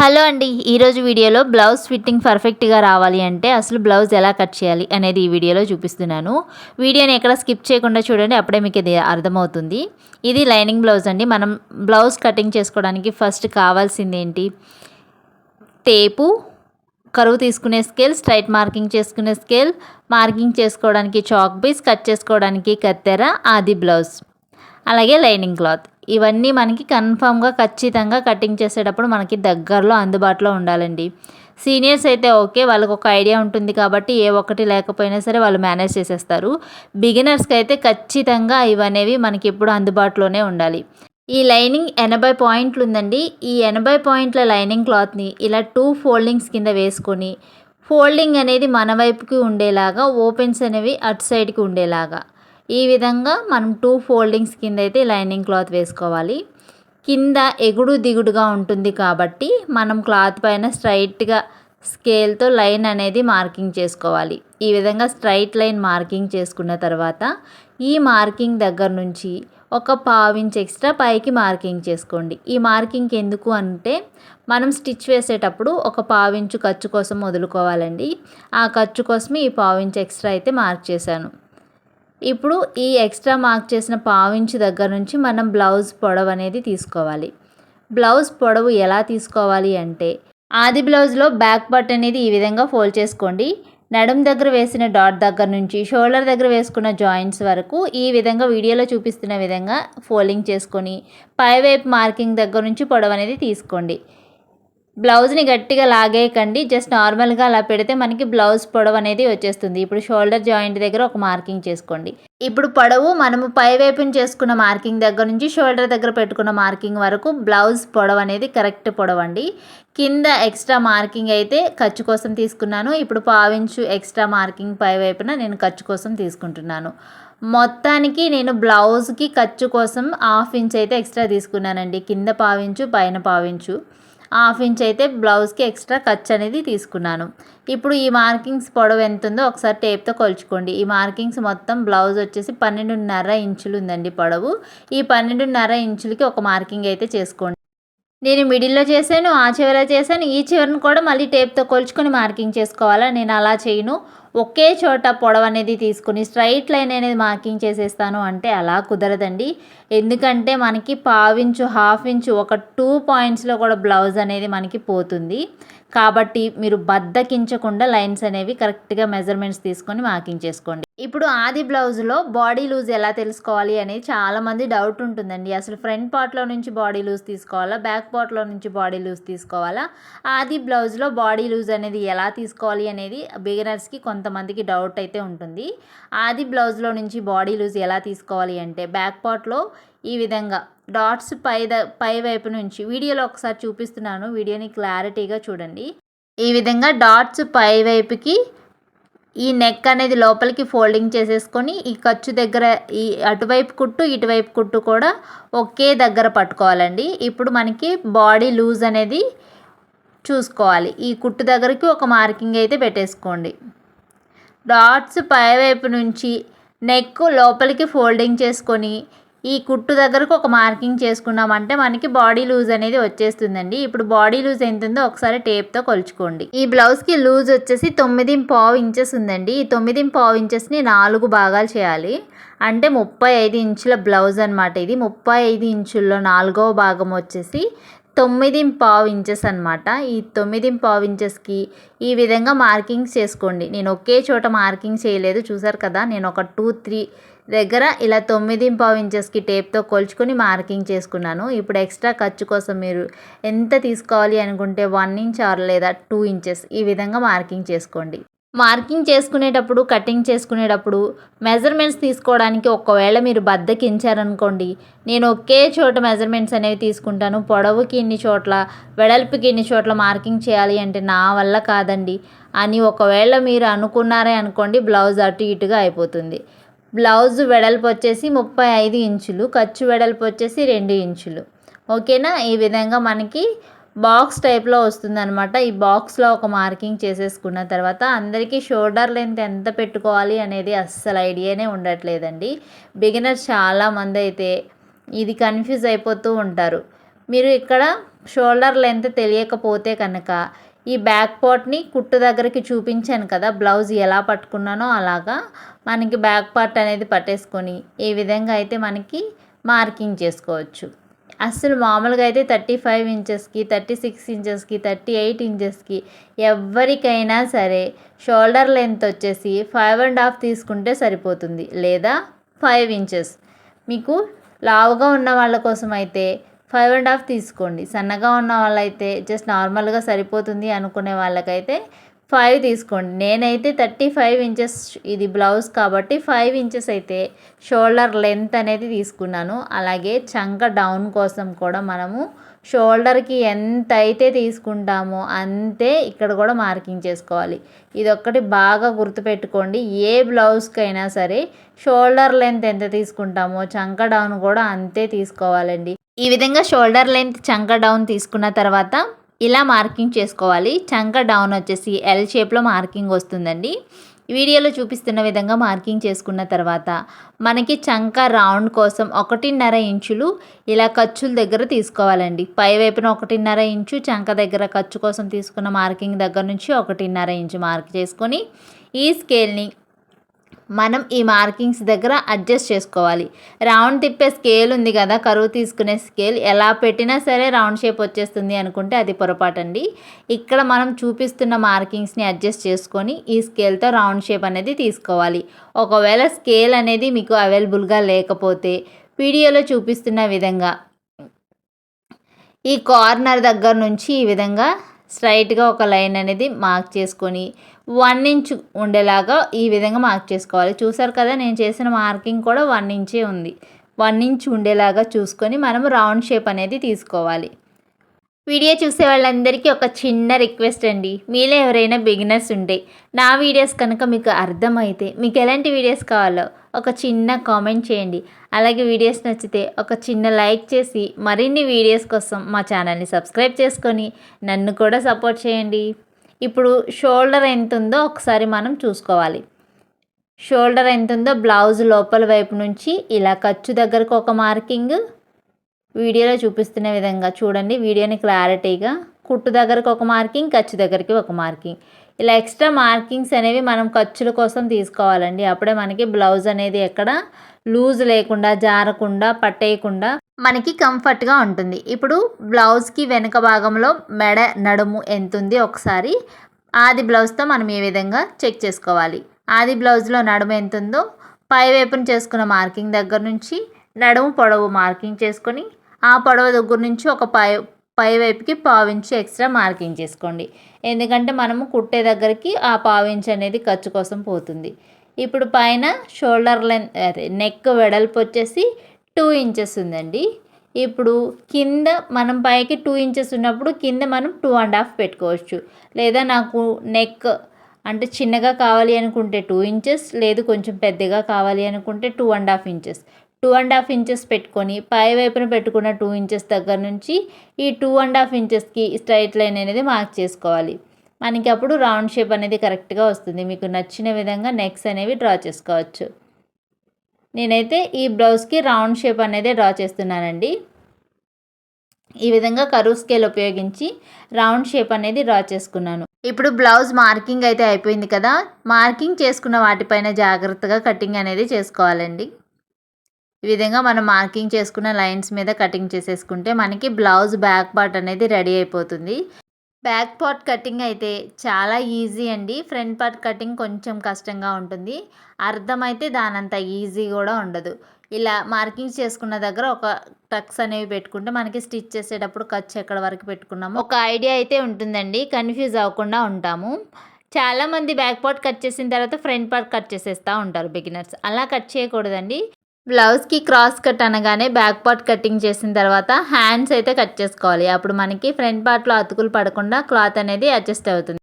Hello అండి ఈరోజు వీడియోలో బ్లౌజ్ ఫిట్టింగ్ పర్ఫెక్ట్గా రావాలి అంటే అసలు బ్లౌజ్ ఎలా కట్ చేయాలి అనేది ఈ వీడియోలో చూపిస్తున్నాను. వీడియోని ఎక్కడ స్కిప్ చేయకుండా చూడండి అప్పుడే మీకు ఇది అర్థమవుతుంది. ఇది లైనింగ్ బ్లౌజ్ అండి. మనం బ్లౌజ్ కటింగ్ చేసుకోవడానికి ఫస్ట్ కావాల్సింది ఏంటి? టేపు కరువు తీసుకునే స్కేల్ స్ట్రైట్ మార్కింగ్ చేసుకునే స్కేల్ మార్కింగ్ చేసుకోవడానికి చాక్ పీస్ కట్ చేసుకోవడానికి కత్తెర ఆది బ్లౌజ్. అలాగే లైనింగ్ క్లాత్. ఇవన్నీ మనకి కన్ఫామ్గా ఖచ్చితంగా కటింగ్ చేసేటప్పుడు మనకి దగ్గరలో అందుబాటులో ఉండాలండి. సీనియర్స్ అయితే ఓకే వాళ్ళకి ఒక ఐడియా ఉంటుంది కాబట్టి ఏ ఒక్కటి లేకపోయినా సరే వాళ్ళు మేనేజ్ చేసేస్తారు. బిగినర్స్కి అయితే ఖచ్చితంగా ఇవనేవి మనకి ఎప్పుడు అందుబాటులోనే ఉండాలి. ఈ లైనింగ్ ఎనభై పాయింట్లు ఉందండి. ఈ ఎనభై పాయింట్ల లైనింగ్ క్లాత్ని ఇలా టూ ఫోల్డింగ్స్ కింద వేసుకొని ఫోల్డింగ్ అనేది మన వైపుకి ఉండేలాగా ఓపెన్స్ అనేవి అటు సైడ్కి ఉండేలాగా. ఈ విధంగా మనం టూ ఫోల్డింగ్స్ కింద అయితే లైనింగ్ క్లాత్ వేసుకోవాలి. కింద ఎగుడు దిగుడుగా ఉంటుంది కాబట్టి మనం క్లాత్ పైన స్ట్రైట్గా స్కేల్తో లైన్ అనేది మార్కింగ్ చేసుకోవాలి. ఈ విధంగా స్ట్రైట్ లైన్ మార్కింగ్ చేసుకున్న తర్వాత ఈ మార్కింగ్ దగ్గర నుంచి ఒక పావించ్ ఎక్స్ట్రా పైకి మార్కింగ్ చేసుకోండి. ఈ మార్కింగ్ ఎందుకు అంటే మనం స్టిచ్ వేసేటప్పుడు ఒక పావించు ఖర్చు కోసం వదులుకోవాలండి. ఆ ఖర్చు కోసమే ఈ పావించ్ ఎక్స్ట్రా అయితే మార్క్ చేశాను. ఇప్పుడు ఈ ఎక్స్ట్రా మార్క్ చేసిన పావించి దగ్గర నుంచి మనం బ్లౌజ్ పొడవు అనేది తీసుకోవాలి. బ్లౌజ్ పొడవు ఎలా తీసుకోవాలి అంటే ఆది బ్లౌజ్లో బ్యాక్ బట్ అనేది ఈ విధంగా ఫోల్డ్ చేసుకోండి. నడుం దగ్గర వేసిన డాట్ దగ్గర నుంచి షోల్డర్ దగ్గర వేసుకున్న జాయింట్స్ వరకు ఈ విధంగా వీడియోలో చూపిస్తున్న విధంగా ఫోల్డింగ్ చేసుకొని పైవైపు మార్కింగ్ దగ్గర నుంచి పొడవు అనేది తీసుకోండి. బ్లౌజ్ని గట్టిగా లాగేయకండి. జస్ట్ నార్మల్గా అలా పెడితే మనకి బ్లౌజ్ పొడవు అనేది వచ్చేస్తుంది. ఇప్పుడు షోల్డర్ జాయింట్ దగ్గర ఒక మార్కింగ్ చేసుకోండి. ఇప్పుడు పొడవు మనము పై వైపున చేసుకున్న మార్కింగ్ దగ్గర నుంచి షోల్డర్ దగ్గర పెట్టుకున్న మార్కింగ్ వరకు బ్లౌజ్ పొడవు అనేది కరెక్ట్ పొడవు అండి కింద ఎక్స్ట్రా మార్కింగ్ అయితే ఖర్చు కోసం తీసుకున్నాను. ఇప్పుడు పావించు ఎక్స్ట్రా మార్కింగ్ పై వైపున నేను ఖర్చు కోసం తీసుకుంటున్నాను. మొత్తానికి నేను బ్లౌజ్కి ఖర్చు కోసం హాఫ్ ఇంచ్ అయితే ఎక్స్ట్రా తీసుకున్నానండి. కింద పావించు పైన పావించు హాఫ్ ఇంచ్ అయితే బ్లౌజ్కి ఎక్స్ట్రా ఖర్చు అనేది తీసుకున్నాను. ఇప్పుడు ఈ మార్కింగ్స్ పొడవు ఎంత ఉందో ఒకసారి టేప్తో కొలుచుకోండి. ఈ మార్కింగ్స్ మొత్తం బ్లౌజ్ వచ్చేసి పన్నెండున్నర ఇంచులు ఉందండి పొడవు. ఈ పన్నెండున్నర ఇంచులకి ఒక మార్కింగ్ అయితే చేసుకోండి. నేను మిడిల్లో చేశాను ఆ చివర చేశాను ఈ చివరిని కూడా మళ్ళీ టేప్తో కొలుచుకొని మార్కింగ్ చేసుకోవాలా? నేను అలా చేయను. ఒకే చోట పొడవు అనేది తీసుకుని స్ట్రైట్ లైన్ అనేది మార్కింగ్ చేసేస్తాను అంటే అలా కుదరదండి. ఎందుకంటే మనకి పావించు హాఫ్ ఇంచు ఒక టూ పాయింట్స్లో కూడా బ్లౌజ్ అనేది మనకి పోతుంది. కాబట్టి మీరు బద్దకించకుండా లైన్స్ అనేవి కరెక్ట్గా మెజర్మెంట్స్ తీసుకొని మార్కింగ్ చేసుకోండి. ఇప్పుడు ఆది బ్లౌజ్లో బాడీ లూజ్ ఎలా తెలుసుకోవాలి అనేది చాలామంది డౌట్ ఉంటుందండి. అసలు ఫ్రంట్ పార్ట్లో నుంచి బాడీ లూజ్ తీసుకోవాలా? బ్యాక్ పార్ట్లో నుంచి బాడీ లూజ్ తీసుకోవాలా? ఆది బ్లౌజ్లో బాడీ లూజ్ అనేది ఎలా తీసుకోవాలి అనేది బిగినర్స్కి కొంతమందికి డౌట్ అయితే ఉంటుంది. ఆది బ్లౌజ్లో నుంచి బాడీ లూజ్ ఎలా తీసుకోవాలి అంటే బ్యాక్ పార్ట్లో ఈ విధంగా డాట్స్ పై ద పై వైపు నుంచి వీడియోలో ఒకసారి చూపిస్తున్నాను. వీడియోని క్లారిటీగా చూడండి. ఈ విధంగా డాట్స్ పై వైపుకి ఈ నెక్ అనేది లోపలికి ఫోల్డింగ్ చేసేసుకొని ఈ ఖర్చు దగ్గర ఈ అటువైపు కుట్టు ఇటువైపు కుట్టు కూడా ఒకే దగ్గర పట్టుకోవాలండి. ఇప్పుడు మనకి బాడీ లూజ్ అనేది చూసుకోవాలి. ఈ కుట్టు దగ్గరికి ఒక మార్కింగ్ అయితే పెట్టేసుకోండి. డాట్స్ పైవైపు నుంచి నెక్ లోపలికి ఫోల్డింగ్ చేసుకొని ఈ కుట్టు దగ్గరకు ఒక మార్కింగ్ చేసుకున్నామంటే మనకి బాడీ లూజ్ అనేది వచ్చేస్తుందండి. ఇప్పుడు బాడీ లూజ్ ఎంత ఉందో ఒకసారి టేప్తో కొలుచుకోండి. ఈ బ్లౌజ్కి లూజ్ వచ్చేసి తొమ్మిది పావు ఇంచెస్ ఉందండి. ఈ తొమ్మిది పావు ఇంచెస్ని నాలుగు భాగాలు చేయాలి. అంటే ముప్పై ఐదు ఇంచుల బ్లౌజ్ అనమాట ఇది. ముప్పై ఐదు ఇంచుల్లో నాలుగవ భాగం వచ్చేసి తొమ్మిది పావు ఇంచెస్ అనమాట ఈ తొమ్మిది పావు ఇంచెస్కి ఈ విధంగా మార్కింగ్స్ చేసుకోండి. నేను ఒకే చోట మార్కింగ్ చేయలేదు చూసారు కదా? నేను ఒక టూ త్రీ దగ్గర ఇలా తొమ్మిది పావు ఇంచెస్కి టేప్తో కొలుచుకొని మార్కింగ్ చేసుకున్నాను. ఇప్పుడు ఎక్స్ట్రా ఖర్చు కోసం మీరు ఎంత తీసుకోవాలి అనుకుంటే వన్ ఇంచ్ ఆర్ లేదా టూ ఇంచెస్ ఈ విధంగా మార్కింగ్ చేసుకోండి. మార్కింగ్ చేసుకునేటప్పుడు కటింగ్ చేసుకునేటప్పుడు మెజర్మెంట్స్ తీసుకోవడానికి ఒకవేళ మీరు బద్దకించారనుకోండి నేను ఒకే చోట మెజర్మెంట్స్ అనేవి తీసుకుంటాను. పొడవుకి ఇన్ని చోట్ల వెడల్పుకి ఇన్ని చోట్ల మార్కింగ్ చేయాలి అంటే నా వల్ల కాదండి అని ఒకవేళ మీరు అనుకున్నారే అనుకోండి బ్లౌజ్ అటు ఇటుగా అయిపోతుంది. బ్లౌజ్ వెడల్పు వచ్చేసి ముప్పై ఐదు ఇంచులు ఖర్చు వెడల్పు వచ్చేసి రెండు ఇంచులు. ఓకేనా? ఈ విధంగా మనకి బాక్స్ టైప్లో వస్తుందనమాట ఈ బాక్స్లో ఒక మార్కింగ్ చేసేసుకున్న తర్వాత అందరికీ షోల్డర్ లెంత్ ఎంత పెట్టుకోవాలి అనేది అస్సలు ఐడియానే ఉండట్లేదండి. బిగినర్స్ చాలామంది అయితే ఇది కన్ఫ్యూజ్ అయిపోతూ ఉంటారు. మీరు ఇక్కడ షోల్డర్ లెంత్ తెలియకపోతే కనుక ఈ బ్యాక్ పార్ట్ని కుట్టు దగ్గరికి చూపించాను కదా బ్లౌజ్ ఎలా పట్టుకున్నానో అలాగా మనకి బ్యాక్ పార్ట్ అనేది పట్టేసుకొని ఈ విధంగా అయితే మనకి మార్కింగ్ చేసుకోవచ్చు. అసలు మామూలుగా అయితే థర్టీ ఫైవ్ ఇంచెస్కి థర్టీ సిక్స్ ఇంచెస్కి థర్టీ ఎయిట్ ఇంచెస్కి ఎవరికైనా సరే షోల్డర్ లెంత్ వచ్చేసి ఫైవ్ అండ్ హాఫ్ తీసుకుంటే సరిపోతుంది. లేదా ఫైవ్ ఇంచెస్. మీకు లావుగా ఉన్న వాళ్ళ కోసం అయితే ఫైవ్ అండ్ హాఫ్ తీసుకోండి. సన్నగా ఉన్న వాళ్ళైతే జస్ట్ నార్మల్గా సరిపోతుంది అనుకునే వాళ్ళకైతే ఫైవ్ తీసుకోండి. నేనైతే థర్టీ ఫైవ్ ఇంచెస్ ఇది బ్లౌజ్ కాబట్టి ఫైవ్ ఇంచెస్ అయితే షోల్డర్ లెంత్ అనేది తీసుకున్నాను. అలాగే చంక డౌన్ కోసం కూడా మనము షోల్డర్కి ఎంత అయితే తీసుకుంటామో అంతే ఇక్కడ కూడా మార్కింగ్ చేసుకోవాలి. ఇది ఒక్కటి బాగా గుర్తుపెట్టుకోండి. ఏ బ్లౌజ్కైనా సరే షోల్డర్ లెంత్ ఎంత తీసుకుంటామో చంక డౌన్ కూడా అంతే తీసుకోవాలండి. ఈ విధంగా షోల్డర్ లెంత్ చంక డౌన్ తీసుకున్న తర్వాత ఇలా మార్కింగ్ చేసుకోవాలి. చంక డౌన్ వచ్చేసి ఎల్ షేప్లో మార్కింగ్ వస్తుందండి. వీడియోలో చూపిస్తున్న విధంగా మార్కింగ్ చేసుకున్న తర్వాత మనకి చంక రౌండ్ కోసం ఒకటిన్నర ఇంచులు ఇలా ఖర్చుల దగ్గర తీసుకోవాలండి. పై వైపున ఒకటిన్నర ఇంచు చంక దగ్గర ఖర్చు కోసం తీసుకున్న మార్కింగ్ దగ్గర నుంచి ఒకటిన్నర ఇంచు మార్క్ చేసుకొని ఈ స్కేల్ని మనం ఈ మార్కింగ్స్ దగ్గర అడ్జస్ట్ చేసుకోవాలి. రౌండ్ తిప్పే స్కేల్ ఉంది కదా కరువు తీసుకునే స్కేల్. ఎలా పెట్టినా సరే రౌండ్ షేప్ వచ్చేస్తుంది అనుకుంటే అది పొరపాటండి. ఇక్కడ మనం చూపిస్తున్న మార్కింగ్స్ని అడ్జస్ట్ చేసుకొని ఈ స్కేల్తో రౌండ్ షేప్ అనేది తీసుకోవాలి. ఒకవేళ స్కేల్ అనేది మీకు అవైలబుల్గా లేకపోతే వీడియోలో చూపిస్తున్న విధంగా ఈ కార్నర్ దగ్గర నుంచి ఈ విధంగా స్ట్రైట్గా ఒక లైన్ అనేది మార్క్ చేసుకొని వన్ ఇంచ్ ఉండేలాగా ఈ విధంగా మార్క్ చేసుకోవాలి. చూసారు కదా నేను చేసిన మార్కింగ్ కూడా వన్ ఇంచే ఉంది. వన్ ఇంచ్ ఉండేలాగా చూసుకొని మనం రౌండ్ షేప్ అనేది తీసుకోవాలి. వీడియో చూసే వాళ్ళందరికీ ఒక చిన్న రిక్వెస్ట్ అండి. మీలో ఎవరైనా బిగినర్స్ ఉంటే నా వీడియోస్ కనుక మీకు అర్థమైతే మీకు ఎలాంటి వీడియోస్ కావాలో ఒక చిన్న కామెంట్ చేయండి. అలాగే వీడియోస్ నచ్చితే ఒక చిన్న లైక్ చేసి మరిన్ని వీడియోస్ కోసం మా ఛానల్ని సబ్స్క్రైబ్ చేసుకొని నన్ను కూడా సపోర్ట్ చేయండి. ఇప్పుడు షోల్డర్ ఎంత ఉందో ఒకసారి మనం చూసుకోవాలి. షోల్డర్ ఎంత ఉందో బ్లౌజ్ లోపల వైపు నుంచి ఇలా ఖర్చు దగ్గరకు ఒక మార్కింగ్ వీడియోలో చూపిస్తున్న విధంగా చూడండి. వీడియోని క్లారిటీగా కుట్టు దగ్గరకు ఒక మార్కింగ్ ఖర్చు దగ్గరికి ఒక మార్కింగ్. ఇలా ఎక్స్ట్రా మార్కింగ్స్ అనేవి మనం ఖర్చుల కోసం తీసుకోవాలండి. అప్పుడే మనకి బ్లౌజ్ అనేది ఎక్కడ లూజ్ లేకుండా జారకుండా పట్టేయకుండా మనకి కంఫర్ట్గా ఉంటుంది. ఇప్పుడు బ్లౌజ్కి వెనుక భాగంలో మెడ నడుము ఎంత ఉంది ఒకసారి ఆది బ్లౌజ్తో మనం ఏ విధంగా చెక్ చేసుకోవాలి? ఆది బ్లౌజ్లో నడుము ఎంత ఉందో పై వైపున చేసుకున్న మార్కింగ్ దగ్గర నుంచి నడుము పొడవు మార్కింగ్ చేసుకొని ఆ పొడవు దగ్గర నుంచి ఒక పై పై వైపుకి పావించి ఎక్స్ట్రా మార్కింగ్ చేసుకోండి. ఎందుకంటే మనము కుట్టే దగ్గరికి ఆ పావించి అనేది ఖర్చు కోసం పోతుంది. ఇప్పుడు పైన షోల్డర్ లెంత్ అదే నెక్ వెడల్పు వచ్చేసి టూ ఇంచెస్ ఉందండి. ఇప్పుడు కింద మనం పైకి టూ ఇంచెస్ ఉన్నప్పుడు కింద మనం టూ అండ్ హాఫ్ పెట్టుకోవచ్చు. లేదా నాకు నెక్ అంటే చిన్నగా కావాలి అనుకుంటే టూ ఇంచెస్ లేదు కొంచెం పెద్దగా కావాలి అనుకుంటే two and half inches. Two and half inches పెట్టుకొని పై వైపున పెట్టుకున్న టూ ఇంచెస్ దగ్గర నుంచి ఈ టూ అండ్ హాఫ్ ఇంచెస్కి స్ట్రైట్ లైన్ అనేది మార్క్ చేసుకోవాలి. మనకి అప్పుడు రౌండ్ షేప్ అనేది కరెక్ట్గా వస్తుంది. మీకు నచ్చిన విధంగా నెక్స్ అనేవి డ్రా చేసుకోవచ్చు. నేనైతే ఈ బ్లౌజ్కి రౌండ్ షేప్ అనేది డ్రా చేస్తున్నానండి. ఈ విధంగా కరువు స్కేల్ ఉపయోగించి రౌండ్ షేప్ అనేది డ్రా చేసుకున్నాను. ఇప్పుడు బ్లౌజ్ మార్కింగ్ అయితే అయిపోయింది కదా? మార్కింగ్ చేసుకున్న వాటిపైన జాగ్రత్తగా కటింగ్ అనేది చేసుకోవాలండి. ఈ విధంగా మనం మార్కింగ్ చేసుకున్న లైన్స్ మీద కటింగ్ చేసేసుకుంటే మనకి బ్లౌజ్ బ్యాక్ పార్ట్ అనేది రెడీ అయిపోతుంది. బ్యాక్ పార్ట్ కటింగ్ అయితే చాలా ఈజీ అండి. ఫ్రంట్ పార్ట్ కటింగ్ కొంచెం కష్టంగా ఉంటుంది. అర్థమైతే దానంత ఈజీ కూడా ఉండదు. ఇలా మార్కింగ్స్ చేసుకున్న దగ్గర ఒక టక్స్ అనేవి పెట్టుకుంటే మనకి స్టిచ్ చేసేటప్పుడు ఖర్చు ఎక్కడ వరకు పెట్టుకున్నాము ఒక ఐడియా అయితే ఉంటుందండి. కన్ఫ్యూజ్ అవ్వకుండా ఉంటాము. చాలామంది బ్యాక్ పార్ట్ కట్ చేసిన తర్వాత ఫ్రంట్ పార్ట్ కట్ చేసేస్తూ ఉంటారు బిగినర్స్. అలా కట్ చేయకూడదండి. బ్లౌజ్కి క్రాస్ కట్ అనగానే బ్యాక్ పార్ట్ కటింగ్ చేసిన తర్వాత హ్యాండ్స్ అయితే కట్ చేసుకోవాలి. అప్పుడు మనకి ఫ్రంట్ పార్ట్లో అతుకులు పడకుండా క్లాత్ అనేది అడ్జస్ట్ అవుతుంది.